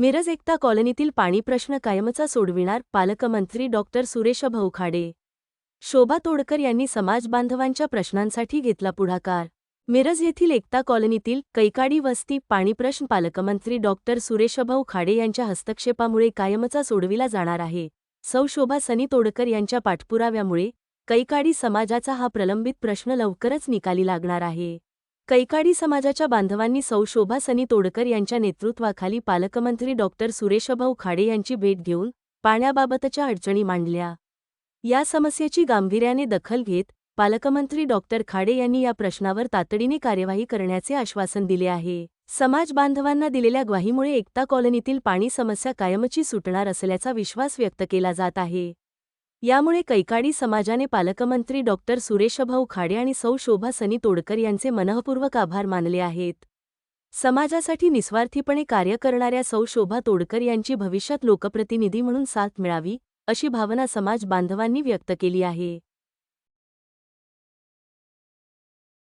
मिरज एकता कॉलनीतील पाणी प्रश्न कायमचा सोडविणार पालकमंत्री डॉक्टर सुरेश भाऊ खाडे शोभा तोडकर यांनी समाजबांधवांच्या प्रश्नांसाठी घेतला पुढाकार. मिरज येथील एकता कॉलनीतील कैकाडी वस्ती पाणी प्रश्न पालकमंत्री डॉक्टर सुरेशभाऊ खाडे यांच्या हस्तक्षेपामुळे कायमचा सोडविला जाणार आहे. सौ शोभा सनी तोडकर यांच्या पाठपुराव्यामुळे कैकाडी समाजाचा हा प्रलंबित प्रश्न लवकरच निकाली लागणार आहे. कैकाडी समाजाच्या बांधवांनी सौ शोभा सनी तोडकर यांच्या नेतृत्वाखाली पालकमंत्री डॉक्टर सुरेशभाऊ खाडे यांची भेट घेऊन पाण्याबाबतच्या अडचणी मांडल्या. या समस्येची गांभीर्याने दखल घेत पालकमंत्री डॉक्टर खाडे यांनी या प्रश्नावर तातडीने कार्यवाही करण्याचे आश्वासन दिले आहे. समाज बांधवांना दिलेल्या ग्वाहीमुळे एकता कॉलनीतील पाणी समस्या कायमची सुटणार असल्याचा विश्वास व्यक्त केला जात आहे. यामुळे कैकाडी समाजाने पालकमंत्री डॉक्टर सुरेशभाऊ खाडे आणि सौ शोभा सनी तोडकर यांचे मनःपूर्वक आभार मानले आहेत. समाजासाठी निस्वार्थीपणे कार्य करणाऱ्या सौ शोभा तोडकर यांची भविष्यात लोकप्रतिनिधी म्हणून साथ मिळावी अशी भावना समाज बांधवांनी व्यक्त केली आहे.